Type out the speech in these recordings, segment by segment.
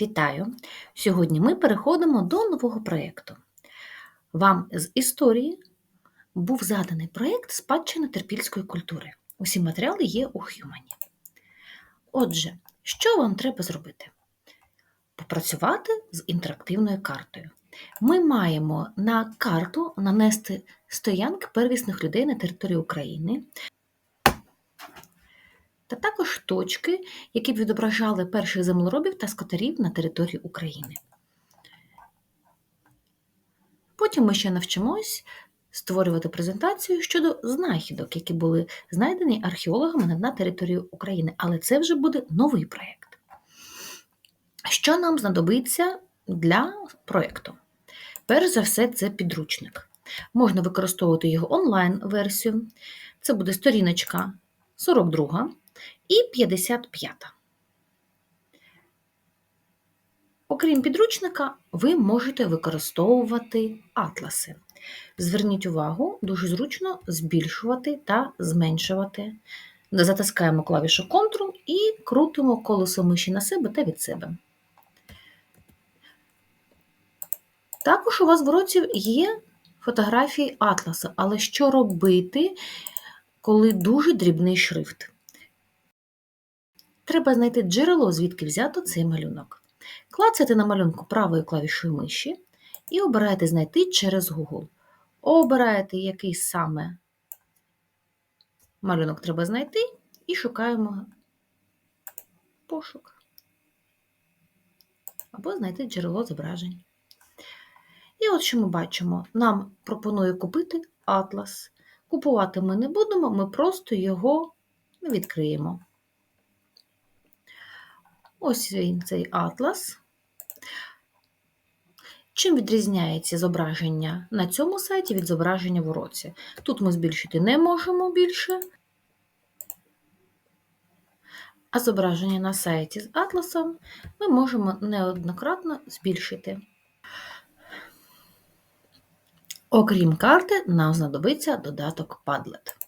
Вітаю! Сьогодні ми переходимо до нового проєкту. Вам з історії був заданий проєкт Спадщина терпільської культури. Усі матеріали є у Х'юмані. Отже, що вам треба зробити? Попрацювати з інтерактивною картою. Ми маємо на карту нанести стоянки первісних людей на території України, та також точки, які б відображали перших землеробів та скотарів на території України. Потім ми ще навчимось створювати презентацію щодо знахідок, які були знайдені археологами на території України, але це вже буде новий проєкт. Що нам знадобиться для проєкту? Перш за все, це підручник. Можна використовувати його онлайн-версію. Це буде сторіночка 42 і 55. Окрім підручника, ви можете використовувати атласи. Зверніть увагу, дуже зручно збільшувати та зменшувати. Затискаємо клавішу Ctrl і крутимо колесо миші на себе та від себе. Також у вас в уроці є фотографії атласу, але що робити, коли дуже дрібний шрифт? Треба знайти джерело, звідки взято цей малюнок. Клацайте на малюнку правою клавішою миші і обираєте Знайти через Google. Обираєте, який саме малюнок треба знайти, і шукаємо пошук. Або знайти джерело зображень. І от що ми бачимо, нам пропонує купити атлас. Купувати ми не будемо, ми просто його відкриємо. Ось він цей атлас. Чим відрізняється зображення на цьому сайті від зображення в уроці? Тут ми збільшити не можемо більше, а зображення на сайті з атласом ми можемо неоднократно збільшити. Окрім карти, нам знадобиться додаток Padlet.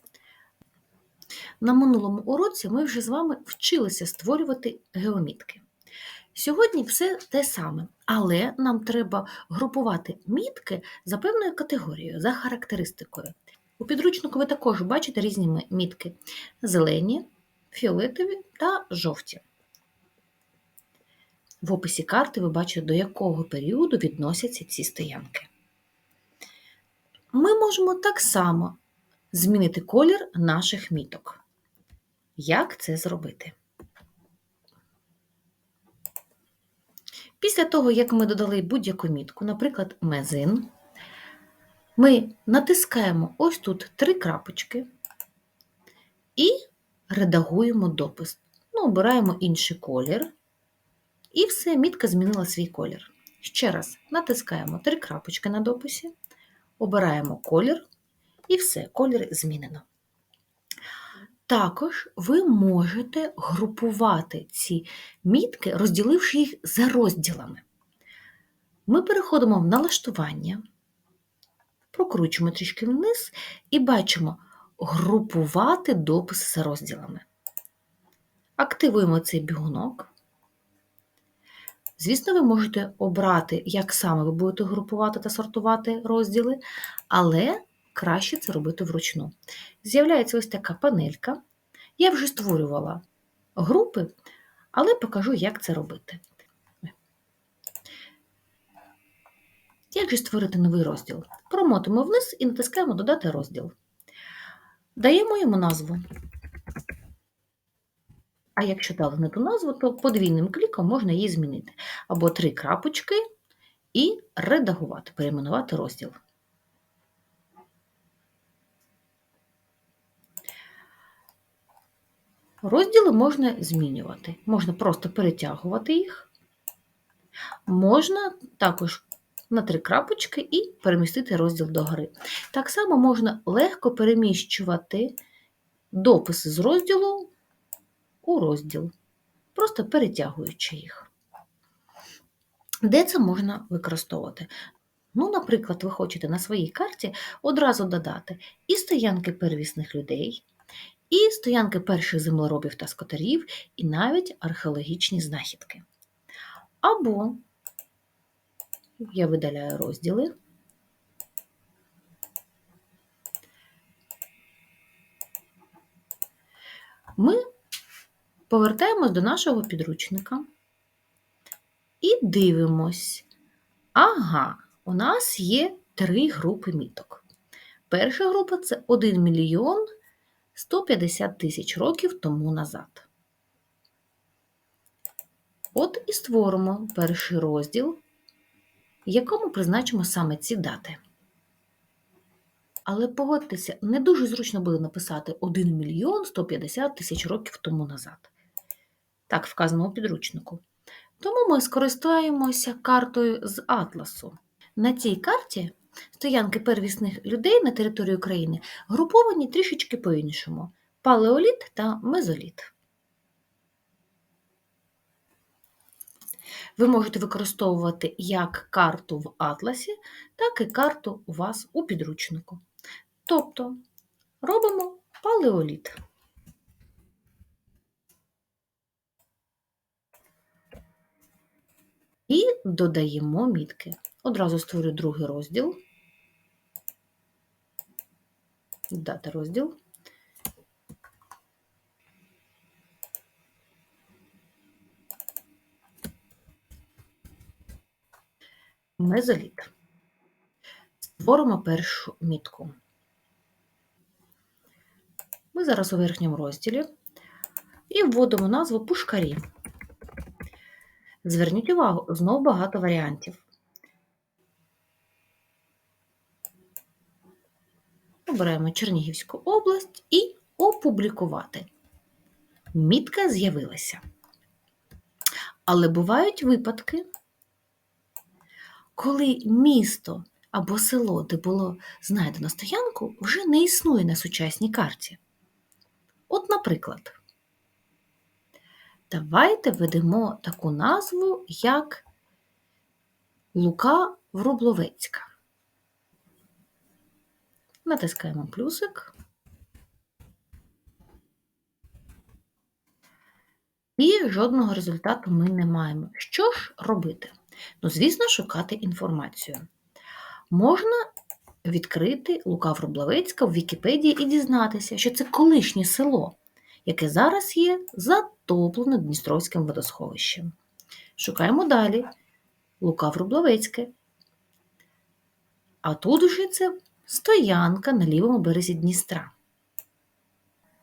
На минулому уроці ми вже з вами вчилися створювати геомітки. Сьогодні все те саме, але нам треба групувати мітки за певною категорією, за характеристикою. У підручнику ви також бачите різні мітки: зелені, фіолетові та жовті. В описі карти ви бачите, до якого періоду відносяться ці стоянки. Ми можемо так само змінити колір наших міток. Як це зробити? Після того, як ми додали будь-яку мітку, наприклад, мезин, ми натискаємо ось тут три крапочки і редагуємо допис. Ну, Обираємо інший колір. І все, мітка змінила свій колір. Ще раз натискаємо три крапочки на дописі, обираємо колір, і все, колір змінено. Також ви можете групувати ці мітки, розділивши їх за розділами. Ми переходимо в налаштування, прокручуємо трішки вниз і бачимо групувати дописи за розділами. Активуємо цей бігунок. Звісно, ви можете обрати, як саме ви будете групувати та сортувати розділи, але краще це робити вручну. З'являється ось така панелька. Я вже створювала групи, але покажу, як це робити. Як же створити новий розділ? Промотимо вниз і натискаємо Додати розділ. Даємо йому назву. А якщо дали не ту назву, то подвійним кліком можна її змінити. Або три крапочки і редагувати, перейменувати розділ. Розділи можна змінювати. Можна просто перетягувати їх, можна також на три крапочки і перемістити розділ догори. Так само можна легко переміщувати дописи з розділу у розділ, просто перетягуючи їх. Де це можна використовувати? Ну, Наприклад, ви хочете на своїй карті одразу додати і стоянки первісних людей і стоянки перших землеробів та скотарів, і навіть археологічні знахідки. Або я видаляю розділи. Ми повертаємось до нашого підручника і дивимось. Ага, у нас є три групи міток. Перша група це 1 мільйон 150 тисяч років тому назад. От і створимо перший розділ, якому призначимо саме ці дати. Але погодьтеся, не дуже зручно буде написати 1 мільйон 150 тисяч років тому назад. Так вказано у підручнику. Тому ми скористаємося картою з Атласу. На цій карті стоянки первісних людей на території України груповані трішечки по-іншому: палеоліт та мезоліт. Ви можете використовувати як карту в Атласі, так і карту у вас у підручнику. Тобто робимо палеоліт. І додаємо мітки. Одразу створю другий розділ. Дати розділ. Мезоліт. Створимо першу мітку. Ми зараз у верхньому розділі і вводимо назву пушкарі. Зверніть увагу, знову багато варіантів. Обираємо Чернігівську область і опублікувати. Мітка з'явилася. Але бувають випадки, коли місто або село, де було знайдено стоянку, вже не існує на сучасній карті. От, наприклад, давайте введемо таку назву, як Лука Врубловецька. Натискаємо плюсик. І жодного результату ми не маємо. Що ж робити? Ну, звісно, шукати інформацію. Можна відкрити Лука Врубловецька в Вікіпедії і дізнатися, що це колишнє село, яке зараз є затоплене Дністровським водосховищем. Шукаємо далі Лука Врубловецьке. А тут вже це стоянка на лівому березі Дністра.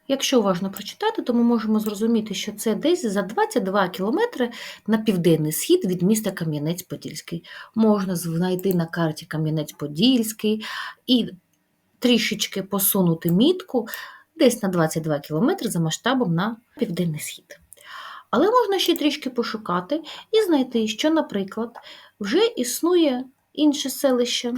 Якщо уважно прочитати, то ми можемо зрозуміти, що це десь за 22 кілометри на південний схід від міста Кам'янець-Подільський. Можна знайти на карті Кам'янець-Подільський і трішечки посунути мітку десь на 22 кілометри за масштабом на південний схід. Але можна ще трішки пошукати і знайти, що, наприклад, вже існує інше селище.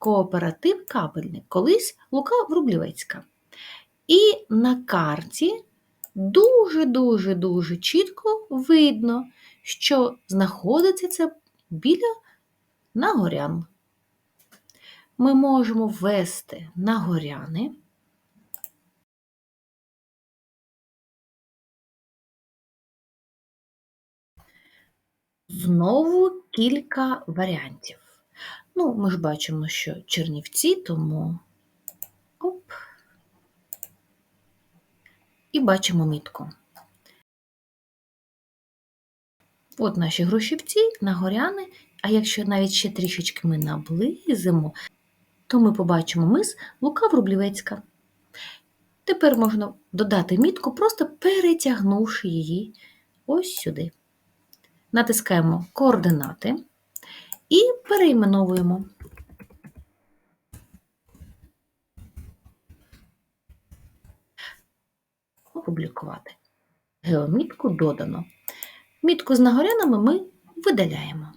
Кооператив кабельник, колись Лука Врублівецька. І на карті дуже-дуже-дуже чітко видно, що знаходиться це біля Нагорян. Ми можемо ввести Нагоряни. Знову кілька варіантів. Ну, ми ж бачимо, що Чернівці, тому оп. І бачимо мітку. От наші грушівці, нагоряни, а якщо навіть ще трішечки ми наблизимо, то ми побачимо мис Лука Врублівецька. Тепер можна додати мітку, просто перетягнувши її ось сюди. Натискаємо координати і перейменовуємо. Опублікувати. Геомітку додано. Мітку з нагорянами ми видаляємо.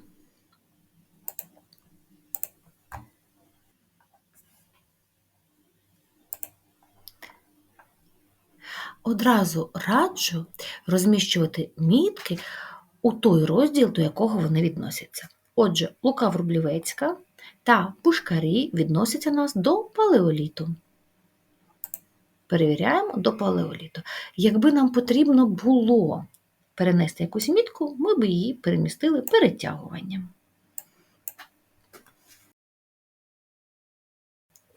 Одразу раджу розміщувати мітки у той розділ, до якого вони відносяться. Отже, Лука Врублівецька та Пушкарі відносяться нас до палеоліту. Перевіряємо до палеоліту. Якби нам потрібно було перенести якусь мітку, ми б її перемістили перетягуванням.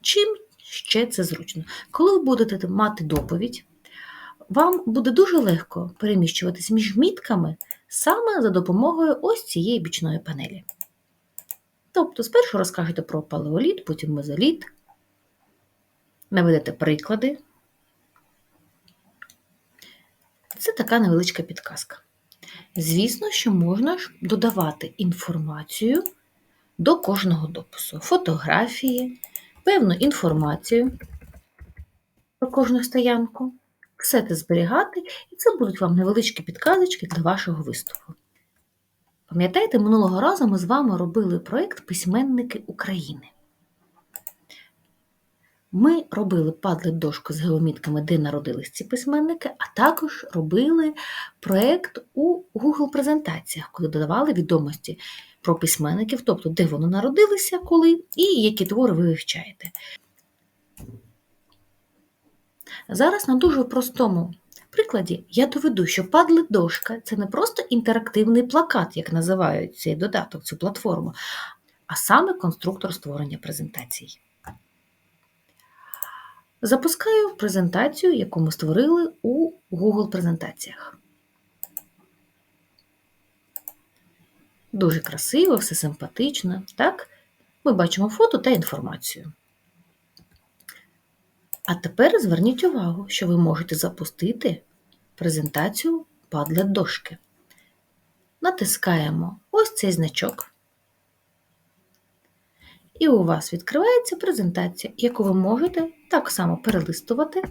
Чим ще це зручно? Коли ви будете мати доповідь, вам буде дуже легко переміщуватись між мітками саме за допомогою ось цієї бічної панелі. Тобто, спершу розкажете про палеоліт, потім мезоліт, наведете приклади. Це така невеличка підказка. Звісно, що можна ж додавати інформацію до кожного допису, фотографії, певну інформацію про кожну стоянку, все це зберігати, і це будуть вам невеличкі підказочки для вашого виступу. Пам'ятаєте, минулого разу ми з вами робили проєкт Письменники України. Ми робили падлет дошку з геомітками, де народились ці письменники, а також робили проєкт у Google презентаціях, коли додавали відомості про письменників, тобто де вони народилися, коли і які твори ви вивчаєте. Зараз на дуже простому прикладі я доведу, що Padlet дошка це не просто інтерактивний плакат, як називають цей додаток, цю платформу, а саме конструктор створення презентацій. Запускаю презентацію, яку ми створили у Google презентаціях. Дуже красиво, все симпатично. Так? Ми бачимо фото та інформацію. А тепер зверніть увагу, що ви можете запустити презентацію Padlet дошки. Натискаємо ось цей значок. І у вас відкривається презентація, яку ви можете так само перелистувати.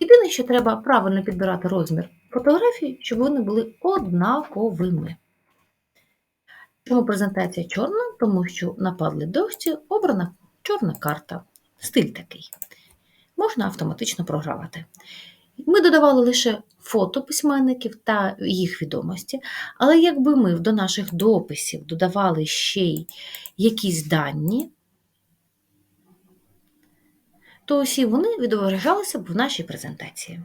Єдине, що треба правильно підбирати розмір фотографій, щоб вони були однаковими. Чому презентація чорна? Тому що на Padlet дошці обрана чорна карта. Стиль такий. Можна автоматично програвати. Ми додавали лише фото письменників та їх відомості, але якби ми до наших дописів додавали ще й якісь дані, то усі вони відображалися б в нашій презентації.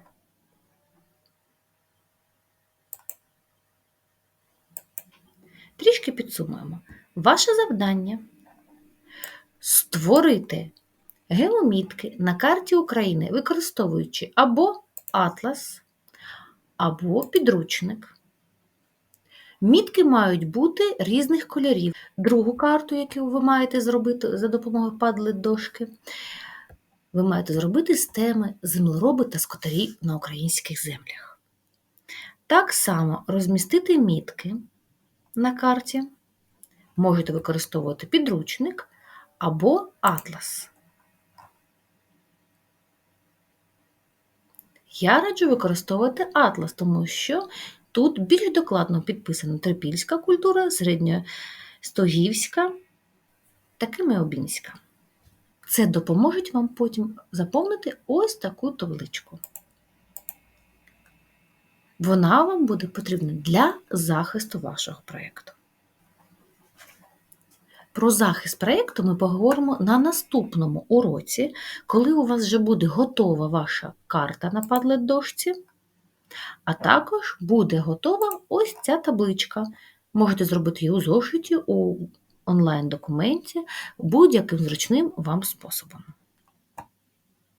Трішки підсумуємо. Ваше завдання створити геомітки на карті України, використовуючи або атлас, або підручник. Мітки мають бути різних кольорів. Другу карту, яку ви маєте зробити за допомогою Padlet дошки, ви маєте зробити з теми землероби та скотарі на українських землях. Так само розмістити мітки на карті. Можете використовувати підручник або атлас. Я раджу використовувати атлас, тому що тут більш докладно підписана трипільська культура, середньостогівська та кемеобінська. Це допоможе вам потім заповнити ось таку табличку. Вона вам буде потрібна для захисту вашого проєкту. Про захист проєкту ми поговоримо на наступному уроці, коли у вас вже буде готова ваша карта на Padlet дошці, а також буде готова ось ця табличка. Можете зробити її у зошиті, у онлайн-документі будь-яким зручним вам способом.